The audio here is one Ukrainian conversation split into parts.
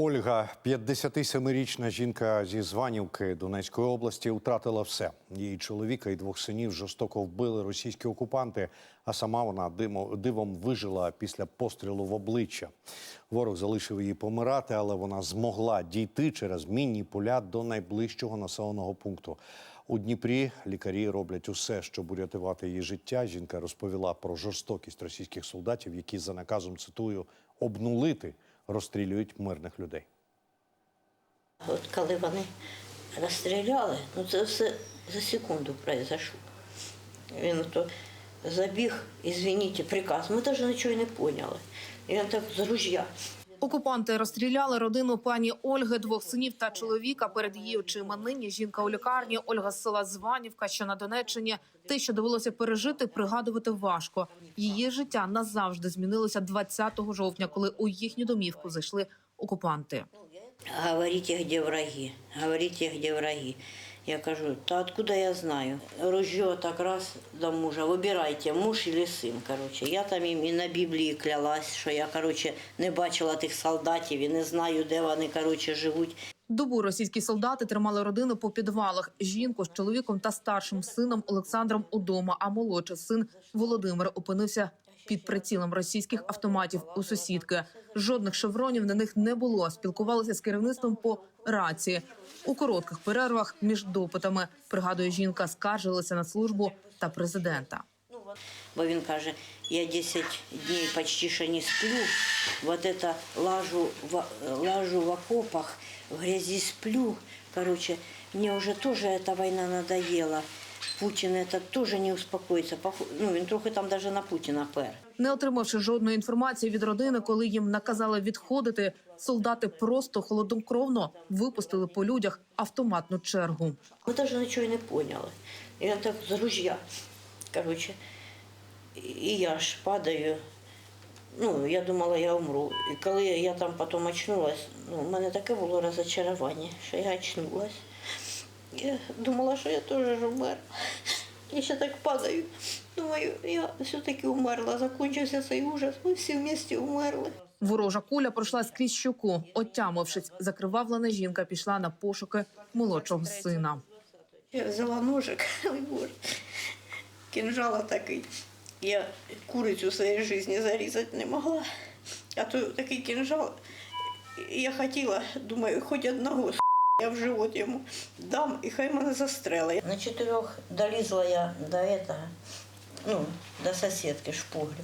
Ольга, 57-річна жінка зі Званівки Донецької області, втратила все. Її чоловіка і двох синів жорстоко вбили російські окупанти, а сама вона дивом вижила після пострілу в обличчя. Ворог залишив її помирати, але вона змогла дійти через мінні поля до найближчого населеного пункту. У Дніпрі лікарі роблять усе, щоб урятувати її життя. Жінка розповіла про жорстокість російських солдатів, які за наказом цитую обнулити розстрілюють мирних людей. От коли вони розстріляли, ну це все за секунду произошло. Він то забіг, извините, приказ. Ми навіть нічого не поняли. І він так з ружья. Окупанти розстріляли родину пані Ольги, двох синів та чоловіка. Перед її очима нині жінка у лікарні. Ольга з села Званівка, що на Донеччині. Те, що довелося пережити, пригадувати важко. Її життя назавжди змінилося 20 жовтня, коли у їхню домівку зайшли окупанти. Говорите, где враги, говорите, где враги. Я кажу, та откуда я знаю? Ружье так раз до мужа, вибирайте, муж или син, короче. Я там їм і на Біблії клялась, що я, короче, не бачила тих солдатів і не знаю, де вони, короче, живуть. Добу російські солдати тримали родину по підвалах. Жінку з чоловіком та старшим сином Олександром удома. А молодший син Володимир опинився під прицілом російських автоматів у сусідки. Жодних шевронів на них не було. Спілкувалися з керівництвом по рації. У коротких перервах між допитами пригадує жінка, скаржилися на службу та президента. Бо він каже, я 10 днів почти що не сплю, вот это лажу лажу в окопах, в грязи сплю. Короче, мне уже тоже эта война надоела. Путин этот тоже не успокоится. Похо- Ну, він трохи там даже на Путіна пер. Не отримавши жодної інформації від родини, коли їм наказали відходити, солдати просто холоднокровно випустили по людях автоматну чергу. Ми навіть нічого не поняли. Він так з ружья. Короче, і я ж падаю. Ну, я думала, я умру. І коли я там потім очнулась, ну, в мене таке було розочарування, що я очнулась. Я думала, що я теж ж умер. Я ще так падаю. Думаю, я все-таки умерла. Закінчився цей ужас. Ми всі вместе умерли. Ворожа куля пройшла скрізь щоку. Отямившись, закривавлена жінка пішла на пошуки молодшого сина. Я взяла ножик, ой боже, кинжала такий. Я курицю в своїй житті зарізати не могла. А то такий кинжал, я хотіла, думаю, хоч одного я в живот йому дам, і хай мене застрелить. На чотирьох долізла я до этого, ну, до сусідки шпуглю.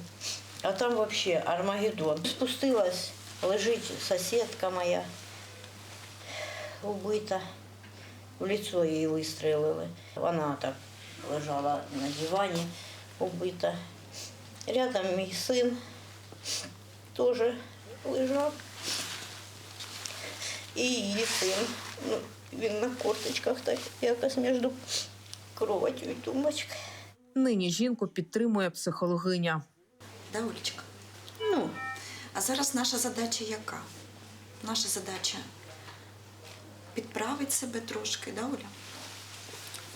А там взагалі Армагеддон. Спустилась, лежить сусідка моя, убита. В лицо її вистрелили. Вона так лежала на дивані, убита. Рядом мій син теж лежав. І її син. Ну, він на корточках так якось між кроватю і тумбочкою. Нині жінку підтримує психологиня. Да, Олечка? Ну, А зараз наша задача яка? Наша задача підправити себе трошки, да, Оля?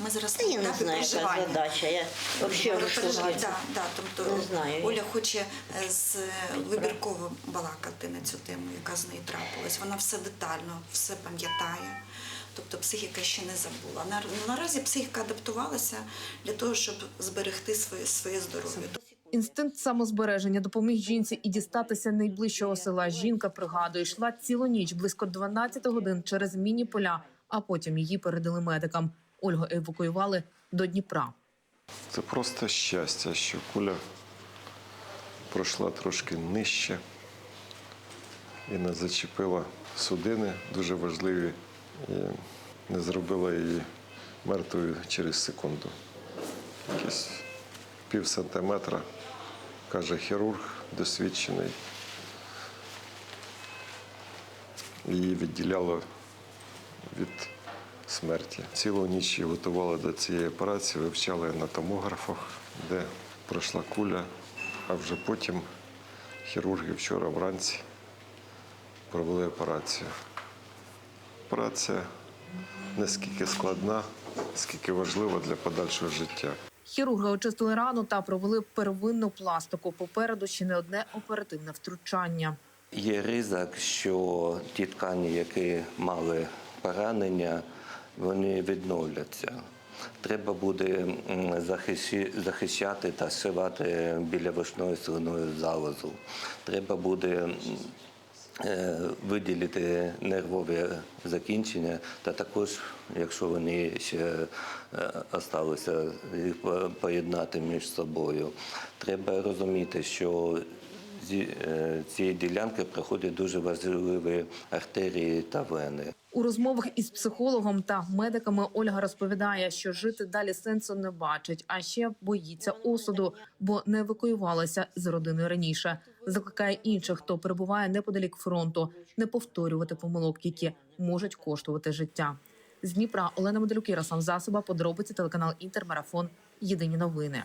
Ми зараз та я на не етапі знаю, яка проживання. задача. Я взагалі Переживання. Да, да, тобто Не знаю. Оля хоче е, з вибірково балакати на цю тему, яка з нею трапилась. Вона все детально, все пам'ятає. Тобто психіка ще не забула. На- Наразі психіка адаптувалася для того, щоб зберегти своє, своє здоров'я. Інстинкт самозбереження допоміг жінці і дістатися найближчого села. Жінка пригадує, йшла цілу ніч близько 12 годин через міні поля, а потім її передали медикам. Ольгу евакуювали до Дніпра. Це просто щастя, що куля пройшла трошки нижче і не зачепила судини дуже важливі і не зробила її мертвою через секунду. Якісь пів сантиметра, каже хірург досвідчений. Її відділяло від смерті. Цілу ніч її готували до цієї операції, вивчали на томографах, де пройшла куля, а вже потім хірурги вчора вранці провели операцію. Операція не скільки складна, скільки важлива для подальшого життя. Хірурги очистили рану та провели первинну пластику. Попереду ще не одне оперативне втручання. Є ризик, що ті ткані, які мали поранення, вони відновляться. Треба буде захищати та зшивати біля вишної слиною залозу. Треба буде е, виділити нервові закінчення, та також, якщо вони ще залишилися, їх поєднати між собою. Треба розуміти, що е, цієї ділянки проходять дуже важливі артерії та вени. У розмовах із психологом та медиками Ольга розповідає, що жити далі сенсу не бачить, а ще боїться осуду, бо не евакуювалася з родиною раніше. Закликає інших, хто перебуває неподалік фронту, не повторювати помилок, які можуть коштувати життя. З Дніпра Олена Медалюк, Ярослав Засоба, подробиці телеканал Інтермарафон. Єдині новини.